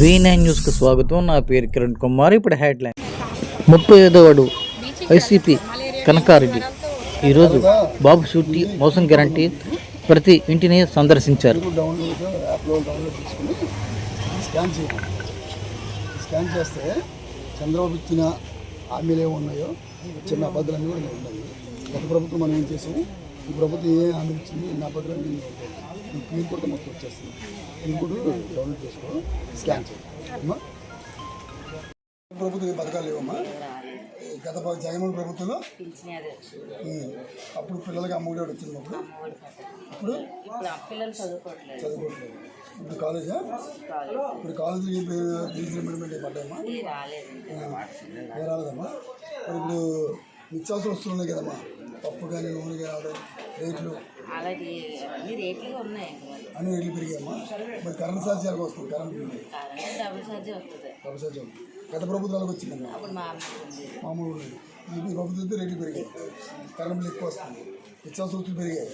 V nine న్యూస్కి స్వాగతం. నా పేరు కిరణ్ కుమార్. ఇప్పుడు హెడ్లైన్. ముప్పై ఐదవడు ఐసీపీ కనకారెడ్డి. ఈరోజు బాబు షూటీ మోసం గ్యారంటీ ప్రతి ఇంటిని సందర్శించారు. స్కాన్ చేస్తే చంద్రబాబు ఇచ్చిన హామీలు ఏమి ఉన్నాయో చిన్న అబద్ధాలన్నీ కూడా ఉన్నాయి. గత ప్రభుత్వం మనం ఏం చేసాము ఈ ప్రభుత్వం ఏ హామీ ఇచ్చింది ఎన్ని అబద్ధాలు నేను ఈ పిన్ కూడా మొత్తం వచ్చేస్తుంది. పిన్ కూడా డౌన్లోడ్ చేసుకో స్కాన్ చేయాలి అమ్మా. ప్రభుత్వం ఏ పథకాలు లేవమ్మా. గత జగన్మోహన్ ప్రభుత్వంలో అప్పుడు పిల్లలకి అమ్మఒడి వచ్చింది అప్పుడు ఇప్పుడు చదువుకోవట్లేదు. ఇప్పుడు కాలేజా ఇప్పుడు కాలేజీ రాలేదు ఏ రాలేదమ్మా? మరి ఇప్పుడు నిత్యావసర వస్తువులు ఉన్నాయి కదమ్మా? పప్పు కానీ నూనె కానీ రేట్లు? అన్ని రేట్లు పెరిగాయమ్మా. మరి కరెంట్ ఛార్జ్ ఎలాగ వస్తుంది? కరెంట్ డబుల్ ఛార్జ్ వస్తుంది. డబ్బు ఛార్జ్. గత ప్రభుత్వాలకు వచ్చిందమ్మా మామూలు ఈ ప్రభుత్వంతో రేట్లు పెరిగాయి. కరెంట్ బిల్లు ఎక్కువ వస్తుంది నిత్యావసర వస్తువులు పెరిగాయి.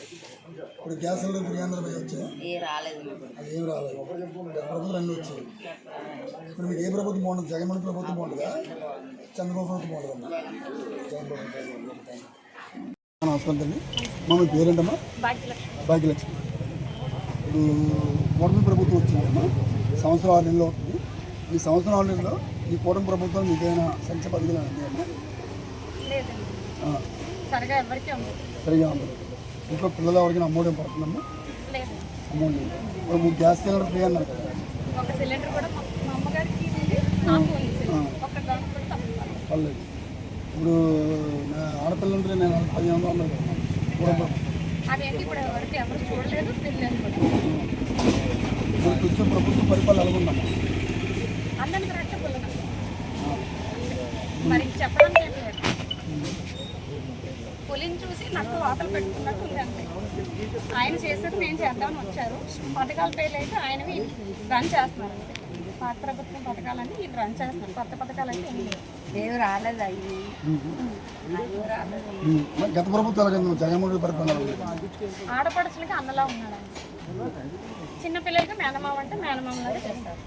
ఇప్పుడు గ్యాస్ సిలిండర్ పెరిగి వందల పై వచ్చాయి? ఏ రాలేదు మాకు. అది ఏం రాలేదు. ప్రభుత్వం అన్నీ వచ్చాయి. ఇప్పుడు మీకు ఏ ప్రభుత్వం బాగుంటుంది? జగన్మోహన్ ప్రభుత్వం బాగుంటుందా? చంద్రబాబు ప్రభుత్వం బాగుంటుందమ్మా చంద్రబాబు ప్రభుత్వం. నమస్కారం మా మీ పేరేంటమ్మా? భాగ్యలక్ష్మి. ఇప్పుడు కూటమి ప్రభుత్వం వచ్చిందమ్మా. సంవత్సరం ఆరు నెలలు అవుతుంది. ఈ సంవత్సరం ఆరు నెలల్లో ఈ కూటమి ప్రభుత్వం మీకు ఏమైనా సంక్షేమ పథకాలు అందియమ్మా ఆ, సరిగా ఎవరికి సరిగా ఇంట్లో పిల్లలు ఎవరికైనా అమౌంట్ ఏం పడుతుందమ్మా? లేదు. అమౌంట్ ఇప్పుడు మీకు గ్యాస్ సిలిండర్ ఫ్రీ అన్నారు కదా. ఒక సిలిండర్ కూడా మా అమ్మగారికి పర్లేదు. ఇప్పుడు నా ఆడపిల్ల ఉంటే నేను పదిహేను వందలు అన్నారు కదా. ఇప్పుడు ఎవరికి చూడలేదు ఇప్పుడు వచ్చే ప్రభుత్వ పరిపాలన పుల్లగా మరి చెప్పడానికి ఏం లేదు పులిని చూసి నాకు వాతలు పెట్టుకున్నట్టు ఉంది అంతే ఆయన చేసేది మేము చేద్దామని వచ్చారు పథకాల పేర్లు అయితే ఆయనవి రన్ చేస్తున్నారు. పాత ప్రభుత్వం పథకాలన్నీ వీళ్ళు రన్ చేస్తున్నారు కొత్త పథకాలు అయితే ఏం లేవు ఏం రాలేదు. మరి గత ప్రభుత్వం ఎలాగైంది జగన్మోహన్ రెడ్డి పరిపాలన ఎలా ఉంది? ఆడపడుచులకి అన్నలా ఉన్నాడు. చిన్నపిల్లలకి మేనమామ అంటే మేనమామలాగా చేస్తారు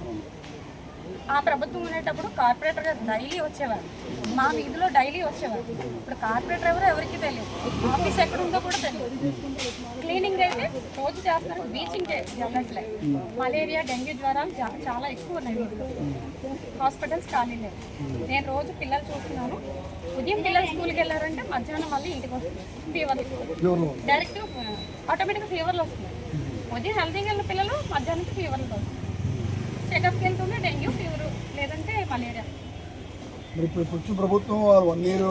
ఆ ప్రభుత్వం ఉండేటప్పుడు కార్పొరేటర్ గారు డైలీ వచ్చేవారు. మా వీధిలో డైలీ వచ్చేవారు. ఇప్పుడు కార్పొరేటర్ ఎవరో ఎవరికి తెలియదు. ఆఫీస్ ఎక్కడ ఉందో కూడా తెలియదు. క్లీనింగ్ అయితే రోజు చేస్తున్నారు బీచింగ్ వెళ్ళట్లే మలేరియా డెంగ్యూ జ్వరాలు చా- చాలా ఎక్కువ ఉన్నాయి వీధిలో. హాస్పిటల్స్ ఖాళీ లేవు. నేను రోజు పిల్లలు చూస్తున్నాను. ఉదయం పిల్లలు స్కూల్కి వెళ్ళారంటే మధ్యాహ్నం మళ్ళీ ఇంటికి వస్తుంది ఫీవర్ డైరెక్ట్ ఆటోమేటిక్గా ఫీవర్లు వస్తున్నాయి ఉదయం హెల్తీగా వెళ్ళిన పిల్లలు మధ్యాహ్నానికి ఫీవర్లు వస్తున్నాయి చెకప్కి వెళ్తుంటే డెంగ్యూ ఫీవర్ లేదంటే మలేరియా మరి ఇప్పుడు వచ్చిన ప్రభుత్వం వన్ ఇయర్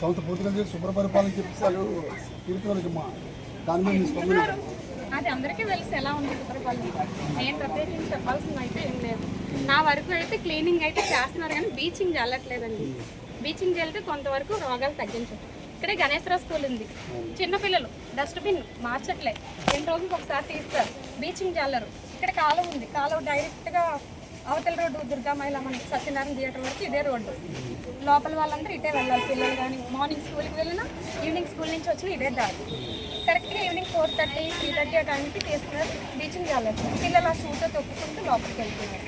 సంవత్సరం పూర్తిగా చేసి శుభ్ర పరిపాలన చెప్పేసి వాళ్ళు దాని మీద స్పందన? అది అందరికీ తెలుసు ఎలా ఉంది సుప్రపాలన నేను ప్రత్యేకించి చెప్పాల్సింది అయితే ఏం లేదు. నా వరకు అయితే క్లీనింగ్ అయితే చేస్తున్నారు కానీ బీచింగ్ చల్లట్లేదండి బీచింగ్ చల్లితే కొంతవరకు రోగాలు తగ్గించవచ్చు ఇక్కడే గణేశ్వర స్కూల్ ఉంది. చిన్నపిల్లలు డస్ట్బిన్ మార్చట్లే. రెండు రోజులకు ఒకసారి తీస్తారు. బీచింగ్ చల్లరు ఇక్కడ కాలువ ఉంది. కాలువ డైరెక్ట్గా అవతల రోడ్డు దుర్గామైల మనకి సత్యనారాయణ థియేటర్ వరకు ఇదే రోడ్డు. లోపల వాళ్ళందరూ ఇటే వెళ్ళాలి. పిల్లలు కానీ మార్నింగ్ స్కూల్కి వెళ్ళినా ఈవినింగ్ స్కూల్ నుంచి వచ్చిన ఇదే దారి. కరెక్ట్గా evening four thirty three thirty ఆ టైంకి తీస్తున్నారు బీచింగ్ వెళ్ళాలి పిల్లలు ఆ షూతో తొక్కుకుంటూ లోపలికి వెళ్తున్నారు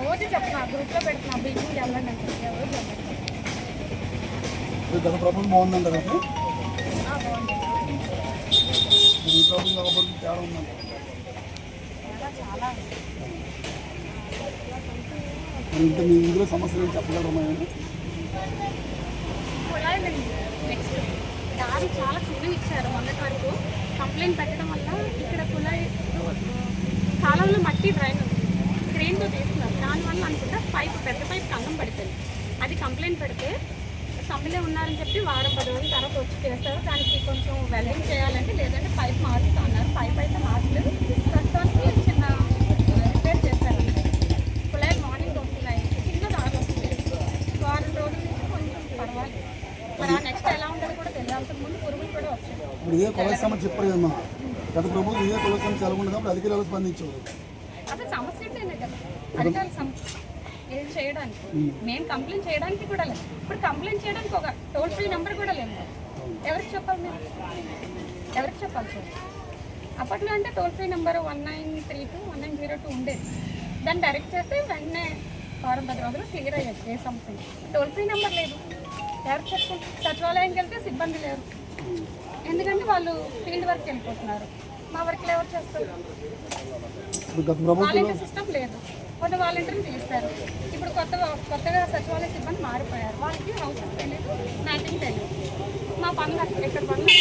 రోజు చెప్తున్నా గ్రూప్లో పెడుతున్నా బీచింగ్ వెళ్ళండి అంటే ఎవరు ఈ తేడా మరి ఇంకా మీ ఇందులో సమస్యలు ఏం చెప్పగలరా దారి చాలా చిన్నవి ఇచ్చారు మొన్నటి వరకు. కంప్లైంట్ పెట్టడం వల్ల ఇక్కడ కుళాయి కాలంలో మట్టి డ్రైన్ ఉంది. క్రెయిన్తో తీస్తున్నారు దానివల్ల అనుకుంటా పైప్ పెద్ద పైప్ కంగం పడుతుంది అది కంప్లైంట్ పెడితే సమ్మెలే ఉన్నారని చెప్పి వారం పది రోజుల తర్వాత వచ్చి చేస్తారు. దానికి కొంచెం వెల్డింగ్ చేయాలంటే లేదంటే పైప్ మారుస్తా ఉన్నారు. పైప్ అయితే మార్చలేదు ప్రస్తుతానికి చిన్న రిపేర్ చేస్తారు కుళాయి మార్నింగ్ వస్తున్నాయి చిన్న దారి వస్తుంది వారం రోజుల నుంచి కొంచెం పర్వాలేదు మరి ఆ నెక్స్ట్ ఎలా ఉంటుందో కూడా తెలియదు అంతకు ముందు పురుగులు కూడా వచ్చాయి ఇప్పుడు ఇదే కొలస సమస్య చెప్పారు కదమ్మా గత ప్రభుత్వం ఇదే కొలస సమస్య కాబట్టి అధికారులు స్పందించారు? అదే సమస్య అధికారుల సమస్య. ఏది చేయడానికి? మేము కంప్లైంట్ చేయడానికి కూడా లేదు. ఇప్పుడు కంప్లైంట్ చేయడానికి ఒక టోల్ ఫ్రీ నెంబర్ కూడా లేదు. ఎవరికి చెప్పాలి ఎవరికి చెప్పాలి సార్? అప్పట్లో అంటే toll free number one nine three two one nine zero two ఉండేది. దాన్ని డైరెక్ట్ చేస్తే వెంటనే వారం పది రోజులు క్లియర్ అయ్యేది ఏ సమస్య. టోల్ ఫ్రీ నెంబర్ లేదు. ఎవరికి చెప్పుకుంటాం సచివాలయంకి వెళ్తే సిబ్బంది లేరు. ఎందుకంటే వాళ్ళు ఫీల్డ్ వర్క్ వెళ్ళిపోతున్నారు. మా వర్క్లు ఎవరు చేస్తారు? వాలంటీర్ సిస్టమ్ లేదు. కొన్ని వాలంటీర్ని తీస్తారు ఇప్పుడు కొత్త కొత్తగా సచివాలయ సిబ్బంది మారిపోయారు. వాళ్ళకి హౌసెస్ తెలియదు మ్యాచింగ్ తెలియదు మా పనులు ఇక్కడ పనులు.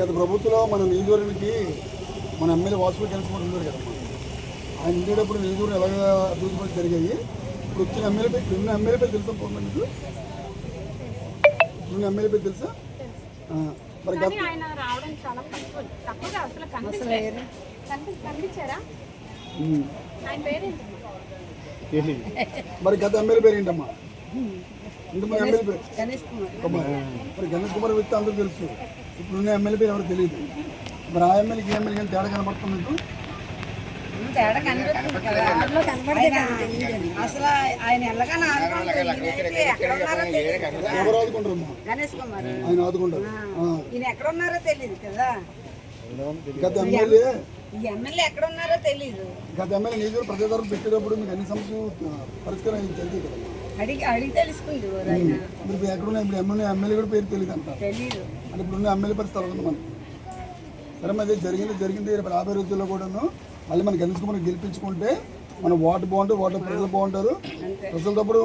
గత ప్రభుత్వంలో మన నియోజకవర్గానికి మన ఎమ్మెల్యే వాసుపల్లి కలిసిపోయి ఉన్నారు కదా. ఆయన ఉండేటప్పుడు నియోజకవర్గం ఎలాగ అభివృద్ధి జరిగాయి? ఇప్పుడు వచ్చిన ఎమ్మెల్యే నిన్న ఎమ్మెల్యే పేరు తెలుసా? మీకు నిన్న ఎమ్మెల్యే పేరు తెలుసా? మరి గత కానీ ఆయన రావడం చాలా తక్కువ తక్కువగా అసలు కనిపించలేదు. కనిపి కనిపించారా? ఉమ్. ఆయన పేరేంటి? మరి గత ఎమ్మెల్యే పేరు ఏంటమ్మా ఇంత మన ఎమ్మెల్యే పేరు కుమార్. మరి గణేష్ కుమార్ వ్యక్తి అందరూ తెలుసు. ఇప్పుడు ఉన్న ఎమ్మెల్యే పేరు ఎవరు తెలియదు. మరి ఆ ఎమ్మెల్యేకి ఎమ్మెల్యే తేడా కనబడుతుంది మీకు తేడా కనిపిస్తుంది కదా అసలు ఆయన ఎల్లగానే గణేష్ కుమార్. ఈయన ఎక్కడ ఉన్నారో తెలియదు కదా ఎమ్మెల్యే ఈ ఎమ్మెల్యే ఎక్కడ ఉన్నారో తెలియదు గత ఎమ్మెల్యే నియోజకవర్గ పెట్టేటప్పుడు మీకు అన్ని సమస్యలు ఆ, పరిష్కారం అయింది జరిగింది కదా. అడిగి అడిగి తెలుసుకుంది ఇప్పుడు ఇప్పుడు ఎమ్మెల్యే ఎమ్మెల్యే కూడా పేరు తెలియదు అంటే ఇప్పుడు ఉన్న ఎమ్మెల్యే పరిస్థితి మనకి సరే మరి జరిగింది జరిగింది రాబోయే రోజుల్లో కూడాను మళ్ళీ మన గెలుచుకు మనం గెలిపించుకుంటే మన వాటర్ బాగుంటుంది వాటర్ ప్రజలు బాగుంటారు.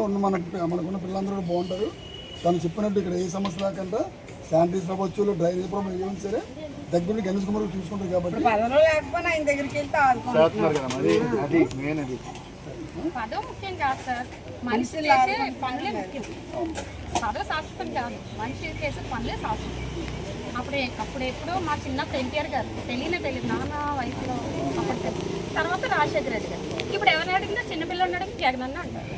ఉన్న మన మనకున్న పిల్లలందరూ కూడా బాగుంటారు. తను చెప్పినట్టు ఇక్కడ ఏ సమస్య రాకుండా శానిటైజ్ అవ్వచ్చు డ్రైనేజ్ ప్రాబ్లం ఏమైనా సరే దగ్గర గణేష్ కుమార్ చూసుకుంటారు కాబట్టి. చేసే పనులే శాశ్వతం కాదు. మనిషి చేసే పనులే శాశ్వతం. అప్పుడు అప్పుడు ఎప్పుడో మా చిన్నప్పుడు ఎన్టీఆర్ గారు తెలియనే తెలియదు నాన్న వయసులో అప్పుడు తర్వాత రాజశేఖర రెడ్డి గారు. ఇప్పుడు ఎవరిని అడిగినా చిన్నపిల్లలు అడిగి జగన్ అన్న అంటారు.